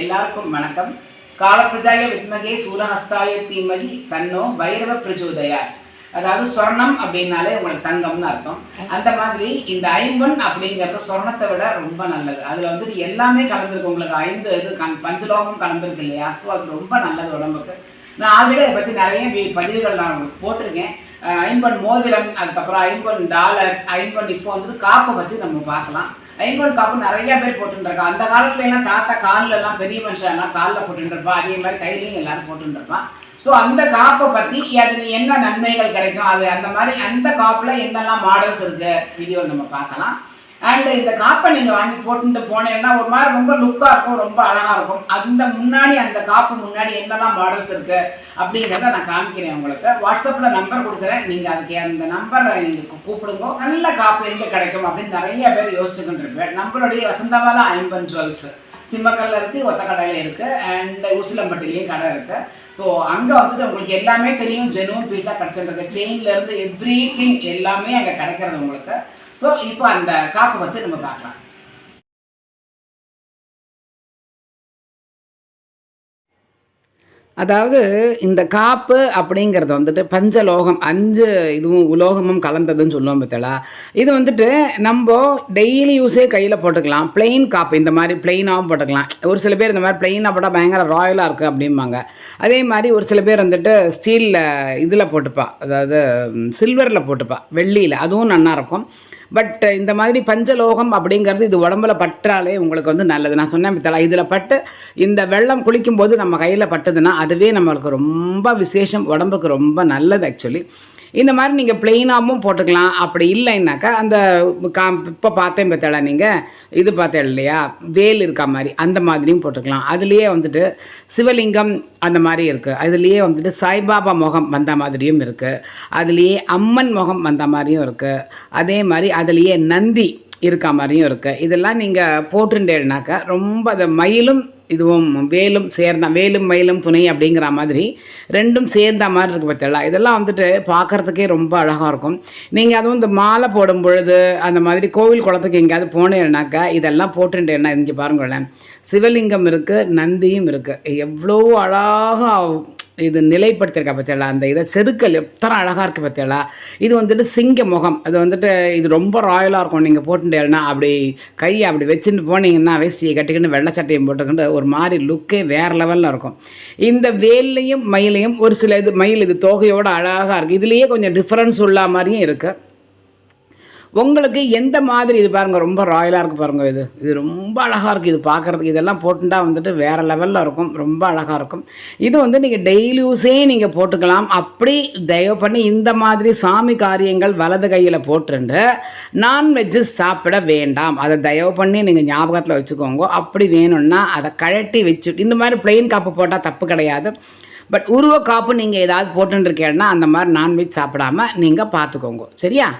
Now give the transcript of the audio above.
எல்லாருக்கும் வணக்கம். காலப்பிரஜாய வித்மகே சூலஹஸ்தாய தீமகி தன்னோ பைரவ பிரச்சோதயா அதாவது சொர்ணம் அப்படின்னாலே உங்களுக்கு தங்கம்னு அர்த்தம். அந்த மாதிரி இந்த ஐம்பன் அப்படிங்கிறது சொர்ணத்தை விட ரொம்ப நல்லது. அதில் வந்து எல்லாமே கலந்துருக்கு. உங்களுக்கு ஐந்து இது கண் பஞ்சலோகம் கலந்துருக்கு இல்லையா? ஸோ அது ரொம்ப நல்லது உடம்புக்கு. நான் ஆல்ரெடி அதை பற்றி நிறைய பதிவுகள் நான் உங்களுக்கு போட்டிருக்கேன். ஐம்பன் மோதிரம் அதுக்கப்புறம் ஐம்பன் டாலர் ஐம்பன் இப்போ வந்து காப்பை பற்றி நம்ம பார்க்கலாம். ஐம்பொன் காப்பு நிறைய பேர் போட்டுருக்கா அந்த காலத்துல எல்லாம் தாத்தா காலில் எல்லாம் பெரிய மனுஷன் எல்லாம் காலில் போட்டுருப்பா அதே மாதிரி கையிலையும் எல்லாரும் போட்டுருப்பான் ஸோ அந்த காப்பை பற்றி அது என்ன நன்மைகள் கிடைக்கும்? அது அந்த மாதிரி அந்த காப்பில் என்னெல்லாம் மாடல்ஸ் இருக்கு? வீடியோ நம்ம பார்க்கலாம். அண்ட் இந்த காப்பை நீங்கள் வாங்கி போட்டுட்டு போனீங்கன்னா ஒரு மாதிரி ரொம்ப லுக்காக இருக்கும் ரொம்ப அழகாக இருக்கும். அந்த முன்னாடி அந்த காப்பு முன்னாடி என்னெல்லாம் மாடல்ஸ் இருக்கு அப்படிங்கிறத நான் காமிக்கிறேன் உங்களுக்கு. வாட்ஸ்அப்பில் நம்பர் கொடுக்குறேன். நீங்கள் அதுக்கு அந்த நம்பரை நீங்கள் கூப்பிடுங்க. நல்ல காப்பு எங்கே கிடைக்கும் அப்படின்னு நிறைய பேர் யோசிச்சுக்கிட்டு இருப்பேன். நம்மளுடைய வசந்தவாலா ஐம்பன் ஜுவல்ஸ் சிம்மக்கல்ல இருக்கு கடையில் இருக்கு அண்ட் உசிலம்பட்டிலேயே கடை இருக்கு. ஸோ அங்கே வந்துட்டு உங்களுக்கு எல்லாமே தெரியும். ஜெனுவன் பீஸாக கிடச்சிருக்கு செயின்ல இருந்து எவ்ரி திங் எல்லாமே அங்கே கிடைக்கிறது உங்களுக்கு. ஸோ இப்போ அந்த காப்பை பற்றி நம்ம பார்க்கலாம். அதாவது இந்த காப்பு அப்படிங்கிறது வந்துட்டு பஞ்சலோகம் அஞ்சு இதுவும் உலோகமும் கலந்ததுன்னு சொல்லுவோம் பார்த்தலா இது வந்துட்டு நம்ம டெய்லி யூஸே கையில் போட்டுக்கலாம். பிளெயின் காப்பு இந்த மாதிரி பிளெயினாகவும் போட்டுக்கலாம். ஒரு சில பேர் இந்த மாதிரி பிளெயினாக போட்டால் பயங்கர ராயலாக இருக்குது அப்படிம்பாங்க. அதே மாதிரி ஒரு சில பேர் வந்துட்டு ஸ்டீலில் இதில் போட்டுப்பா. அதாவது சில்வரில் போட்டுப்பா. வெள்ளியில். அதுவும் நல்லாயிருக்கும் இருக்கும். பட் uh, இந்த மாதிரி பஞ்சலோகம் அப்படிங்கிறது இது உடம்புல பற்றாலே உங்களுக்கு வந்து நல்லது. நான் சொன்னேன் பார்த்தா இதில் பட்டு இந்த வெள்ளம் குளிக்கும்போது நம்ம கையில் பட்டதுன்னா அதுவே நம்மளுக்கு ரொம்ப விசேஷம் உடம்புக்கு ரொம்ப நல்லது ஆக்சுவலி இந்த மாதிரி நீங்கள் பிளெயினாகவும் போட்டுக்கலாம். அப்படி இல்லைன்னாக்கா அந்த கா இப்போ பார்த்தேன் பார்த்தா நீங்கள் இது பார்த்தேன் இல்லையா? வேல் இருக்கா மாதிரி அந்த மாதிரியும் போட்டுக்கலாம். அதுலேயே வந்துட்டு சிவலிங்கம் அந்த மாதிரி இருக்குது அதுலேயே வந்துட்டு சாய்பாபா முகம் வந்த மாதிரியும் இருக்குது அதுலேயே அம்மன் முகம் வந்த மாதிரியும் இருக்குது அதே மாதிரி அதுலேயே நந்தி இருக்கா மாதிரியும் இருக்குது இதெல்லாம் நீங்கள் போட்டுட்டேன்னாக்கா ரொம்ப அதை மயிலும் இதுவும் வேலும் சேர்ந்த வேலும் மயிலும் துணை அப்படிங்கிற மாதிரி ரெண்டும் சேர்ந்த மாதிரி இருக்குது பார்த்தீங்களா? இதெல்லாம் வந்துட்டு பார்க்கறதுக்கே ரொம்ப அழகாக இருக்கும். நீங்கள் அதுவும் இந்த மாலை போடும் பொழுது அந்த மாதிரி கோவில் குளத்துக்கு எங்கேயாவது போனேன்னாக்கா இதெல்லாம் போட்டுட்டேன்னா இங்கே பாருங்களேன். சிவலிங்கம் இருக்குது நந்தியும் இருக்குது எவ்வளோ அழகாக இது நிலைப்படுத்தியிருக்கா பார்த்தீங்களா அந்த இதை செதுக்கல் எத்தனை அழகாக இருக்குது பார்த்தீங்களா இது வந்துட்டு சிங்க முகம். அது வந்துட்டு இது ரொம்ப ராயலாக இருக்கும். நீங்கள் போட்டுட்டேன்னா அப்படி கையை அப்படி வச்சுட்டு போனீங்கன்னா வேஸ்டியை கட்டிக்கிட்டு வெள்ளை சட்டையும் போட்டுக்கிட்டு ஒரு மாதிரி லுக்கே வேறு லெவலில் இருக்கும். இந்த வேல்லையும் மயிலையும் ஒரு சில இது மயில் இது தோகையோட அழகாக இருக்குது இதுலேயே கொஞ்சம் டிஃப்ரென்ஸ் உள்ள மாதிரியும் இருக்குது உங்களுக்கு எந்த மாதிரி இது பாருங்கள் ரொம்ப ராயலாக இருக்குது பாருங்கள் இது. இது ரொம்ப அழகாக இருக்குது இது பார்க்குறதுக்கு இதெல்லாம் போட்டுட்டா வந்துட்டு வேறு லெவலில் இருக்கும். ரொம்ப அழகாக இருக்கும். இது வந்து நீங்கள் டெய்லி யூஸே நீங்கள் போட்டுக்கலாம். அப்படி தயவு பண்ணி இந்த மாதிரி சாமி காரியங்கள் வலது கையில் போட்டுண்டு நான்வெஜ்ஜு சாப்பிட வேண்டாம். அதை தயவு பண்ணி நீங்கள் ஞாபகத்தில் வச்சுக்கோங்க. அப்படி வேணும்னா அதை கழட்டி வச்சு இந்த மாதிரி பிளெயின் காப்பு போட்டால் தப்பு கிடையாது. பட் உருவ காப்பு நீங்கள் ஏதாவது போட்டுருக்கேன்னா அந்த மாதிரி நான்வெஜ் சாப்பிடாம நீங்கள் பார்த்துக்கோங்க சரியா?